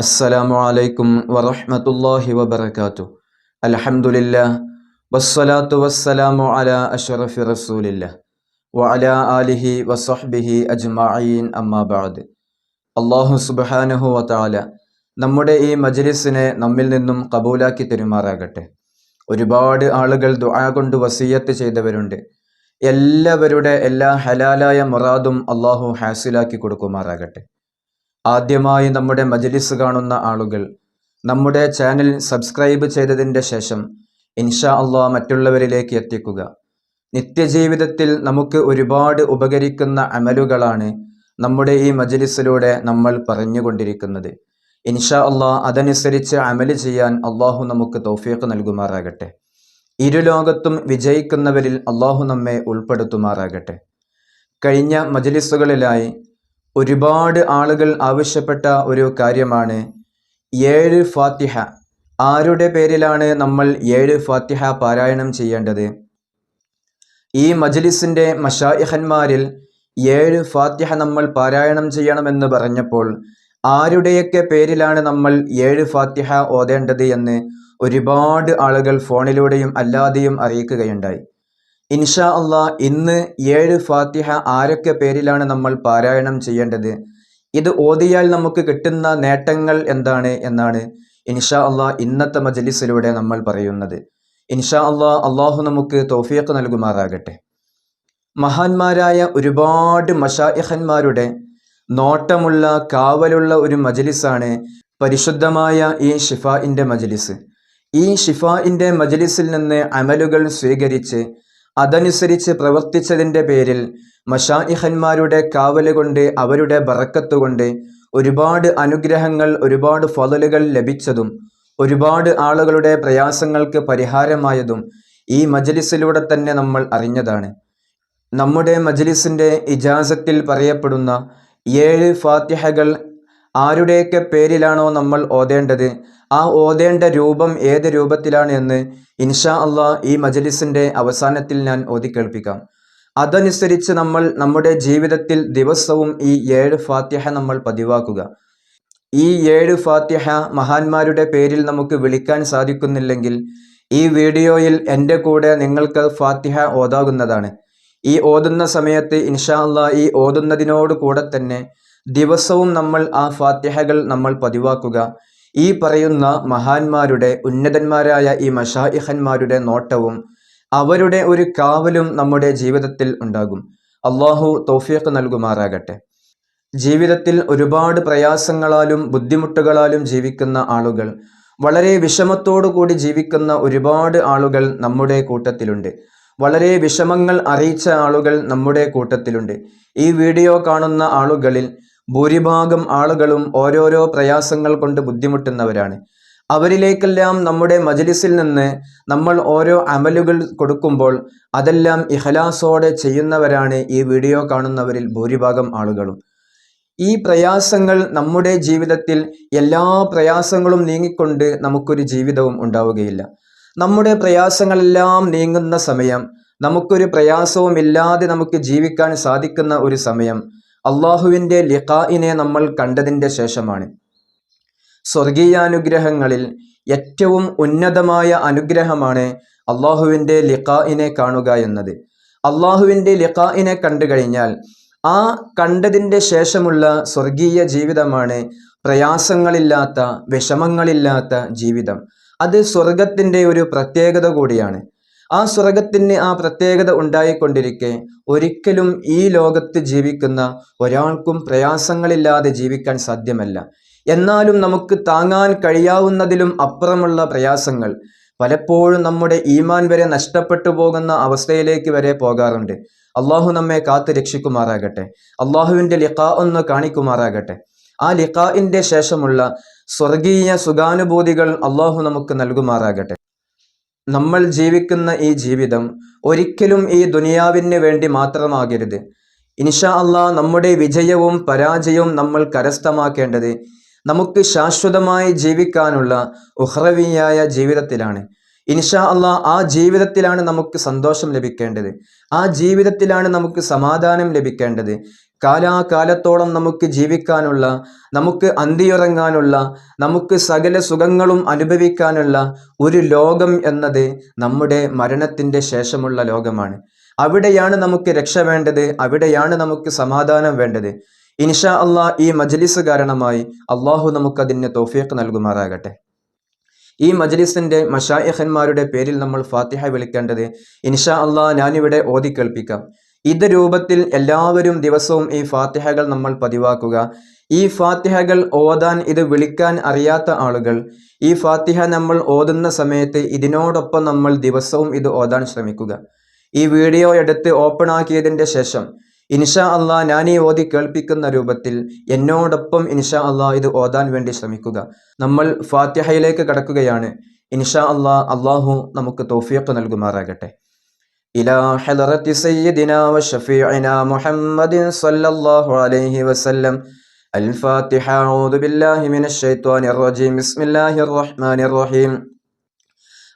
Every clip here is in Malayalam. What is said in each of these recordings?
അസ്സലാമു അലൈക്കും വറഹ്മത്തുള്ളാഹി വബർക്കാത്തു അലഹമുല്ല വസ്സലാത്തു വസ്സലാമു അലാ അഷ്റഫി റസൂലില്ല വഅലാ ആലിഹി വസഹ്ബിഹി അജ്മഈൻ അമ്മാ ബഅദ്. അല്ലാഹു സുബ്ഹാനഹു വതആല നമ്മുടെ ഈ മജ്ലിസിനെ നമ്മിൽ നിന്നും കബൂലാക്കി തെരുമാറാകട്ടെ. ഒരുപാട് ആളുകൾ ദുആ കൊണ്ട് വസീയത്ത് ചെയ്തവരുണ്ട്. എല്ലാവരുടെ എല്ലാ ഹലാലായ മുറാദും അള്ളാഹു ഹാസിലാക്കി കൊടുക്കുമാറാകട്ടെ. ആദ്യമായി നമ്മുടെ മജ്ലിസ് കാണുന്ന ആളുകൾ നമ്മുടെ ചാനൽ സബ്സ്ക്രൈബ് ചെയ്തതിന്റെ ശേഷം ഇൻഷാ അള്ളാ മറ്റുള്ളവരിലേക്ക് എത്തിക്കുക. നിത്യജീവിതത്തിൽ നമുക്ക് ഒരുപാട് ഉപകരിക്കുന്ന അമലുകളാണ് നമ്മുടെ ഈ മജ്ലിസിലൂടെ നമ്മൾ പറഞ്ഞുകൊണ്ടിരിക്കുന്നത്. ഇൻഷാ അള്ളാ അതനുസരിച്ച് അമൽ ചെയ്യാൻ അള്ളാഹു നമുക്ക് തൗഫീഖ് നൽകുമാറാകട്ടെ. ഇരുലോകത്തും വിജയിക്കുന്നവരിൽ അള്ളാഹു നമ്മെ ഉൾപ്പെടുത്തുമാറാകട്ടെ. കഴിഞ്ഞ മജ്ലിസുകളിലായി ഒരുപാട് ആളുകൾ ആവശ്യപ്പെട്ട ഒരു കാര്യമാണ് ഏഴ് ഫാത്തിഹ. ആരുടെ പേരിലാണ് നമ്മൾ ഏഴ് ഫാത്തിഹ പാരായണം ചെയ്യേണ്ടത്? ഈ മജ്ലിസിന്റെ മഷായിഹന്മാരിൽ ഏഴ് ഫാത്തിഹ നമ്മൾ പാരായണം ചെയ്യണമെന്ന് പറഞ്ഞപ്പോൾ ആരുടെയൊക്കെ പേരിലാണ് നമ്മൾ ഏഴ് ഫാത്തിഹ ഓതേണ്ടത് എന്ന് ഒരുപാട് ആളുകൾ ഫോണിലൂടെയും അല്ലാതെയും അറിയിക്കുകയുണ്ടായി. ഇൻഷാ അള്ളാ ഇന്ന് ഏഴ് ഫാത്തിഹ ആരൊക്കെ പേരിലാണ് നമ്മൾ പാരായണം ചെയ്യേണ്ടത്? ഇത് ഓതിയാൽ നമുക്ക് കിട്ടുന്ന നേട്ടങ്ങൾ എന്താണ് എന്നാണ് ഇൻഷാ അള്ളാ ഇന്നത്തെ മജലിസിലൂടെ നമ്മൾ പറയുന്നത്. ഇൻഷാ അള്ളാ അള്ളാഹു നമുക്ക് തോഫിയൊക്കെ നൽകുമാറാകട്ടെ. മഹാന്മാരായ ഒരുപാട് മഷാഇഹന്മാരുടെ നോട്ടമുള്ള കാവലുള്ള ഒരു മജലിസാണ് പരിശുദ്ധമായ ഈ ഷിഫാഇന്റെ മജലിസ്. ഈ ഷിഫാഇന്റെ മജലിസിൽ നിന്ന് അമലുകൾ സ്വീകരിച്ച് അതനുസരിച്ച് പ്രവർത്തിച്ചതിന്റെ പേരിൽ മഷായിഹന്മാരുടെ കാവലുകൊണ്ട് അവരുടെ ബറക്കത്ത് കൊണ്ട് ഒരുപാട് അനുഗ്രഹങ്ങൾ ഒരുപാട് ഫലലുകൾ ലഭിച്ചതും ഒരുപാട് ആളുകളുടെ പ്രയാസങ്ങൾക്ക് പരിഹാരമായതും ഈ മജലിസിലൂടെ തന്നെ നമ്മൾ അറിഞ്ഞതാണ്. നമ്മുടെ മജലിസിന്റെ ഇജാസത്തിൽ പറയപ്പെടുന്ന ഏഴ് ഫാത്തിഹകൾ ആരുടെയൊക്കെ പേരിലാണോ നമ്മൾ ഓതേണ്ടത്? ആ ഓതേണ്ട രൂപം ഏത് രൂപത്തിലാണ് എന്ന് ഇൻഷാ അള്ളാ ഈ മജലിസിന്റെ അവസാനത്തിൽ ഞാൻ ഓതിക്കേൾപ്പിക്കാം. അതനുസരിച്ച് നമ്മൾ നമ്മുടെ ജീവിതത്തിൽ ദിവസവും ഈ ഏഴ് ഫാത്യഹ നമ്മൾ പതിവാക്കുക. ഈ ഏഴ് ഫാത്യഹ മഹാന്മാരുടെ പേരിൽ നമുക്ക് വിളിക്കാൻ സാധിക്കുന്നില്ലെങ്കിൽ ഈ വീഡിയോയിൽ എന്റെ കൂടെ നിങ്ങൾക്ക് ഫാത്തിഹ ഓതാകുന്നതാണ് ഈ ഓതുന്ന സമയത്ത് ഇൻഷാ അള്ളാ ഈ ഓതുന്നതിനോട് കൂടെ തന്നെ ദിവസവും നമ്മൾ ആ ഫാത്തിഹകൾ നമ്മൾ പതിവാക്കുക. ഈ പറയുന്ന മഹാന്മാരുടെ ഉന്നതന്മാരായ ഈ മഷായിഹന്മാരുടെ നോട്ടവും അവരുടെ ഒരു കാവലും നമ്മുടെ ജീവിതത്തിൽ ഉണ്ടാകും. അള്ളാഹു തൗഫീഖ് നൽകുമാറാകട്ടെ. ജീവിതത്തിൽ ഒരുപാട് പ്രയാസങ്ങളാലും ബുദ്ധിമുട്ടുകളാലും ജീവിക്കുന്ന ആളുകൾ വളരെ കൂടി ജീവിക്കുന്ന ഒരുപാട് ആളുകൾ നമ്മുടെ കൂട്ടത്തിലുണ്ട്. വളരെ വിഷമങ്ങൾ അറിയിച്ച ആളുകൾ നമ്മുടെ കൂട്ടത്തിലുണ്ട്. ഈ വീഡിയോ കാണുന്ന ആളുകളിൽ ഭൂരിഭാഗം ആളുകളും ഓരോരോ പ്രയാസങ്ങൾ കൊണ്ട് ബുദ്ധിമുട്ടുന്നവരാണ്. അവരിലേക്കെല്ലാം നമ്മുടെ മജലിസിൽ നിന്ന് നമ്മൾ ഓരോ അമലുകൾ കൊടുക്കുമ്പോൾ അതെല്ലാം ഇഹലാസോടെ ചെയ്യുന്നവരാണ് ഈ വീഡിയോ കാണുന്നവരിൽ ഭൂരിഭാഗം ആളുകളും. ഈ പ്രയാസങ്ങൾ നമ്മുടെ ജീവിതത്തിൽ എല്ലാ പ്രയാസങ്ങളും നീങ്ങിക്കൊണ്ട് നമുക്കൊരു ജീവിതവും ഉണ്ടാവുകയില്ല. നമ്മുടെ പ്രയാസങ്ങളെല്ലാം നീങ്ങുന്ന സമയം നമുക്കൊരു പ്രയാസവും ഇല്ലാതെ നമുക്ക് ജീവിക്കാൻ സാധിക്കുന്ന ഒരു സമയം അള്ളാഹുവിന്റെ ലിഖായിനെ നമ്മൾ കണ്ടതിന്റെ ശേഷമാണ്. സ്വർഗീയാനുഗ്രഹങ്ങളിൽ ഏറ്റവും ഉന്നതമായ അനുഗ്രഹമാണ് അള്ളാഹുവിന്റെ ലിഖായിനെ കാണുക എന്നത്. അള്ളാഹുവിന്റെ ലിഖായിനെ കണ്ടു കഴിഞ്ഞാൽ ആ കണ്ടതിന്റെ ശേഷമുള്ള സ്വർഗീയ ജീവിതമാണ് പ്രയാസങ്ങളില്ലാത്ത വിഷമങ്ങളില്ലാത്ത ജീവിതം. അത് സ്വർഗത്തിന്റെ ഒരു പ്രത്യേകത കൂടിയാണ്. ആ സ്വർഗത്തിന് ആ പ്രത്യേകത ഉണ്ടായിക്കൊണ്ടിരിക്കെ. ഒരിക്കലും ഈ ലോകത്ത് ജീവിക്കുന്ന ഒരാൾക്കും പ്രയാസങ്ങളില്ലാതെ ജീവിക്കാൻ സാധ്യമല്ല. എന്നാലും നമുക്ക് താങ്ങാൻ കഴിയാവുന്നതിലും അപ്പുറമുള്ള പ്രയാസങ്ങൾ പലപ്പോഴും നമ്മുടെ ഈമാൻ വരെ നഷ്ടപ്പെട്ടു പോകുന്ന അവസ്ഥയിലേക്ക് വരെ പോകാറുണ്ട്. അള്ളാഹു നമ്മെ കാത്തു രക്ഷിക്കുമാറാകട്ടെ. അള്ളാഹുവിന്റെ ലിഖാ ഒന്ന് കാണിക്കുമാറാകട്ടെ. ആ ലിഖാഇന്റെ ശേഷമുള്ള സ്വർഗീയ സുഖാനുഭൂതികൾ അള്ളാഹു നമുക്ക് നൽകുമാറാകട്ടെ. നമ്മൾ ജീവിക്കുന്ന ഈ ജീവിതം ഒരിക്കലും ഈ ദുനിയാവിന് വേണ്ടി മാത്രമാകരുത്. ഇൻഷാ അള്ളാ നമ്മുടെ വിജയവും പരാജയവും നമ്മൾ കരസ്ഥമാക്കേണ്ടത് നമുക്ക് ശാശ്വതമായി ജീവിക്കാനുള്ള ഉഹ്റവിയായ ജീവിതത്തിലാണ്. ഇൻഷാ അള്ളാ ആ ജീവിതത്തിലാണ് നമുക്ക് സന്തോഷം ലഭിക്കേണ്ടത്. ആ ജീവിതത്തിലാണ് നമുക്ക് സമാധാനം ലഭിക്കേണ്ടത്. കാലാകാലത്തോളം നമുക്ക് ജീവിക്കാനുള്ള നമുക്ക് അന്തിയുറങ്ങാനുള്ള നമുക്ക് സകല സുഖങ്ങളും അനുഭവിക്കാനുള്ള ഒരു ലോകം എന്നത് നമ്മുടെ മരണത്തിന്റെ ശേഷമുള്ള ലോകമാണ്. അവിടെയാണ് നമുക്ക് രക്ഷ വേണ്ടത് അവിടെയാണ് നമുക്ക് സമാധാനം വേണ്ടത്. ഇൻഷാ അള്ളാ ഈ മജ്ലിസ് കാരണമായി അള്ളാഹു നമുക്കതിന് തോഫിയക്ക് നൽകുമാറാകട്ടെ. ഈ മജ്ലിസിന്റെ മഷായഹന്മാരുടെ പേരിൽ നമ്മൾ ഫാത്തിഹ വിളിക്കേണ്ടത് ഇൻഷാ അള്ളാ ഞാനിവിടെ ഓതി കേൾപ്പിക്കാം ഇത് രൂപത്തിൽ എല്ലാവരും ദിവസവും ഈ ഫാത്തിഹകൾ നമ്മൾ പതിവാക്കുക. ഈ ഫാത്തിഹകൾ ഓതാൻ ഇത് വിളിക്കാൻ അറിയാത്ത ആളുകൾ. ഈ ഫാത്തിഹ നമ്മൾ ഓതുന്ന സമയത്ത് ഇതിനോടൊപ്പം നമ്മൾ ദിവസവും ഇത് ഓതാൻ ശ്രമിക്കുക. ഈ വീഡിയോ എടുത്ത് ഓപ്പൺ ആക്കിയതിന്റെ ശേഷം ഇൻഷാ അള്ളാ ഞാൻ ഈ ഓതി കേൾപ്പിക്കുന്ന രൂപത്തിൽ എന്നോടൊപ്പം ഇൻഷാ അള്ളാ ഇത് ഓതാൻ വേണ്ടി ശ്രമിക്കുക. നമ്മൾ ഫാത്തിഹയിലേക്ക് കടക്കുകയാണ്. ഇൻഷാ അള്ളാ അള്ളാഹു നമുക്ക് തോഫിയൊക്കെ നൽകുമാറാകട്ടെ. إلى حضرة سيدنا وشفيعنا محمد صلى الله عليه وسلم. الفاتحة أعوذ بالله من الشيطان الرجيم. بسم الله الرحمن الرحيم.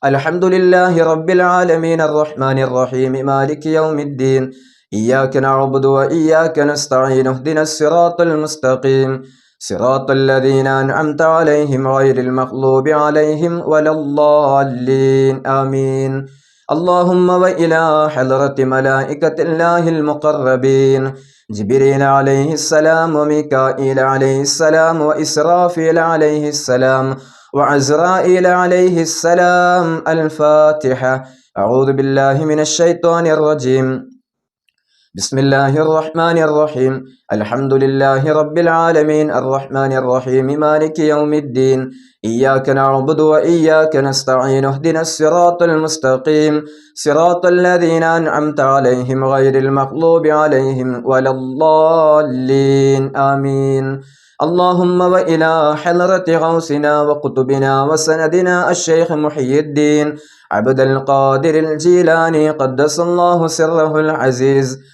الحمد لله رب العالمين الرحمن الرحيم. مالك يوم الدين. إياك نعبد وإياك نستعين. اهدنا الصراط المستقيم. صراط الذين أنعمت عليهم غير المغلوب عليهم ولا الضالين. آمين. اللهم وإلى حضرة ملائكة الله المقربين جبريل عليه السلام وميكائيل عليه السلام وإسرافيل عليه السلام وعزرائيل عليه السلام الفاتحة أعوذ بالله من الشيطان الرجيم بسم الله الرحمن الرحيم. الحمد لله رب العالمين. الرحمن الرحيم. مالك يوم الدين. إياك نعبد وإياك نستعين. اهدنا الصراط المستقيم. صراط الذين أنعمت عليهم غير المغضوب عليهم ولا الضالين. آمين. اللهم وإلى حضرة غوثنا وقطبنا وسندنا الشيخ محي الدين. عبد القادر الجيلاني قدس الله سره العزيز.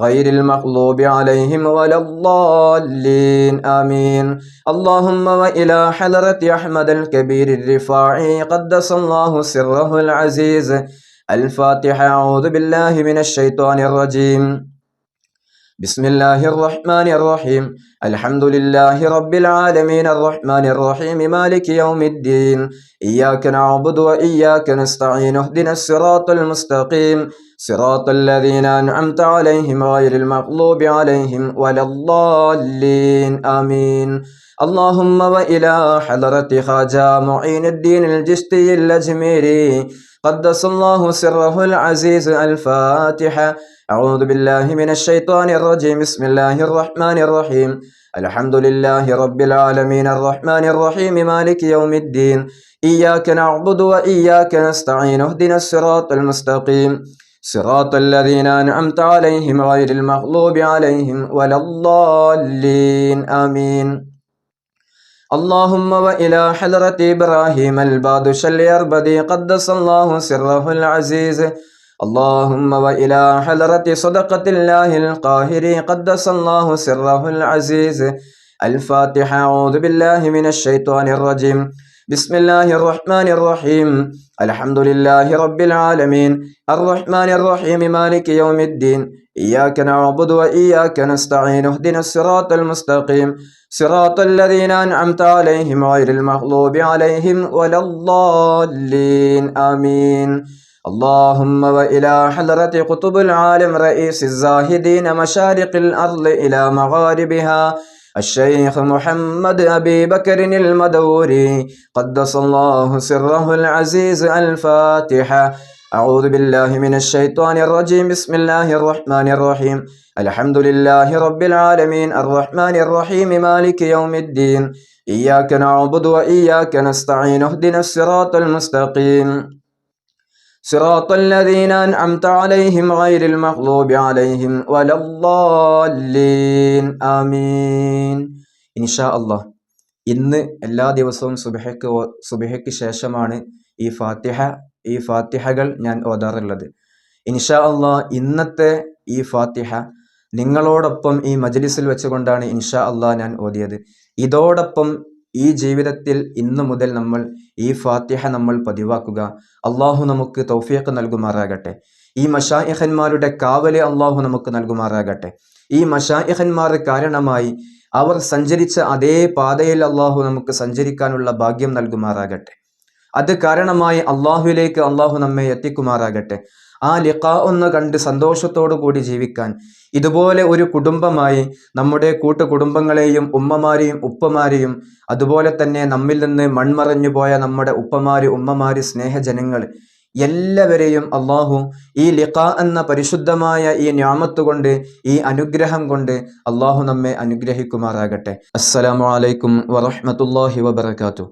غير المغضوب عليهم ولا الضالين. آمين. اللهم وإلى حضرة أحمد الكبير الرفاعي قدس الله سره العزيز. الفاتحة أعوذ بالله من الشيطان الرجيم. بسم الله الرحمن الرحيم. الحمد لله رب العالمين. الرحمن الرحيم مالك يوم الدين. إياك نعبد وإياك نستعين اهدنا الصراط المستقيم. صراط الذين أنعمت عليهم غير المغضوب عليهم ولا الضالين. آمين. اللهم وإلى حضرة خاجة معين الدين الجشتي الأجميري قدس الله سره العزيز الفاتحة أعوذ بالله من الشيطان الرجيم. بسم الله الرحمن الرحيم. الحمد لله رب العالمين. الرحمن الرحيم. مالك يوم الدين. إياك نعبد وإياك نستعين. اهدنا الصراط المستقيم. صراط الذين أنعمت عليهم غير المغضوب عليهم ولا الضالين آمين اللهم وإلى حضرة إبراهيم البادش اليربدي قدس الله سره العزيز اللهم وإلى حضرة صدقة الله القاهر قدس الله سره العزيز الفاتحة أعوذ بالله من الشيطان الرجيم بسم الله الرحمن الرحيم. الحمد لله رب العالمين. الرحمن الرحيم مالك يوم الدين. إياك نعبد وإياك نستعين اهدنا الصراط المستقيم. صراط الذين أنعمت عليهم غير المغضوب عليهم ولا الضالين. آمين. اللهم وإلى حضرة قطب العالم رئيس الزاهدين مشارق الأرض إلى مغاربها. الشيخ محمد أبي بكر المدوري قدس الله سره العزيز الفاتحة أعوذ بالله من الشيطان الرجيم. بسم الله الرحمن الرحيم. الحمد لله رب العالمين. الرحمن الرحيم. مالك يوم الدين. إياك نعبد وإياك نستعين. اهدنا الصراط المستقيم. صراط الذين أنعمت عليهم غير المغضوب عليهم ولا الضالين آمين إن شاء الله ഇന്ന് എല്ലാ ദിവസവും സുബഹയ്ക്ക് സുബഹയ്ക്ക് ശേഷമാണ് ഈ ഫാത്തിഹ ഈ ഫാത്തിഹകൾ ഞാൻ ഓതാറുള്ളത് ഇൻഷാ അള്ളാ ഇന്നത്തെ ഈ ഫാത്തിഹ നിങ്ങളോടൊപ്പം ഈ മജ്ലിസിൽ വെച്ചുകൊണ്ടാണ് ഇൻഷാ അള്ളാ ഞാൻ ഓതിയത് ഇതോടൊപ്പം ഈ ജീവിതത്തിൽ ഇന്നു മുതൽ നമ്മൾ ഈ ഫാത്തിഹ നമ്മൾ പതിവാക്കുക. അള്ളാഹു നമുക്ക് തൗഫീഖ് നൽകുമാറാകട്ടെ. ഈ മഷായഹന്മാരുടെ കാവലെ അള്ളാഹു നമുക്ക് നൽകുമാറാകട്ടെ. ഈ മഷായഹന്മാർ കാരണമായി അവർ സഞ്ചരിച്ച അതേ പാതയിൽ അള്ളാഹു നമുക്ക് സഞ്ചരിക്കാനുള്ള ഭാഗ്യം നൽകുമാറാകട്ടെ. അത് കാരണമായി അള്ളാഹുവിലേക്ക് അള്ളാഹു നമ്മെ എത്തിക്കുമാറാകട്ടെ. ആ ലിഖ ഒന്ന് കണ്ട് സന്തോഷത്തോടു കൂടി ജീവിക്കാൻ. ഇതുപോലെ ഒരു കുടുംബമായി നമ്മുടെ കൂട്ടുകുടുംബങ്ങളെയും ഉമ്മമാരെയും ഉപ്പമാരെയും അതുപോലെ തന്നെ നമ്മിൽ നിന്ന് മൺമറഞ്ഞു പോയ നമ്മുടെ ഉപ്പമാര് ഉമ്മമാര് സ്നേഹജനങ്ങൾ എല്ലാവരെയും അള്ളാഹു ഈ ലിഖ എന്ന പരിശുദ്ധമായ ഈ ഞാമത്ത് കൊണ്ട് ഈ അനുഗ്രഹം കൊണ്ട് അള്ളാഹു നമ്മെ അനുഗ്രഹിക്കുമാറാകട്ടെ. അസ്സലാമു അലൈക്കും വറഹ്മത്തുള്ളാഹി വബറകാതുഹു.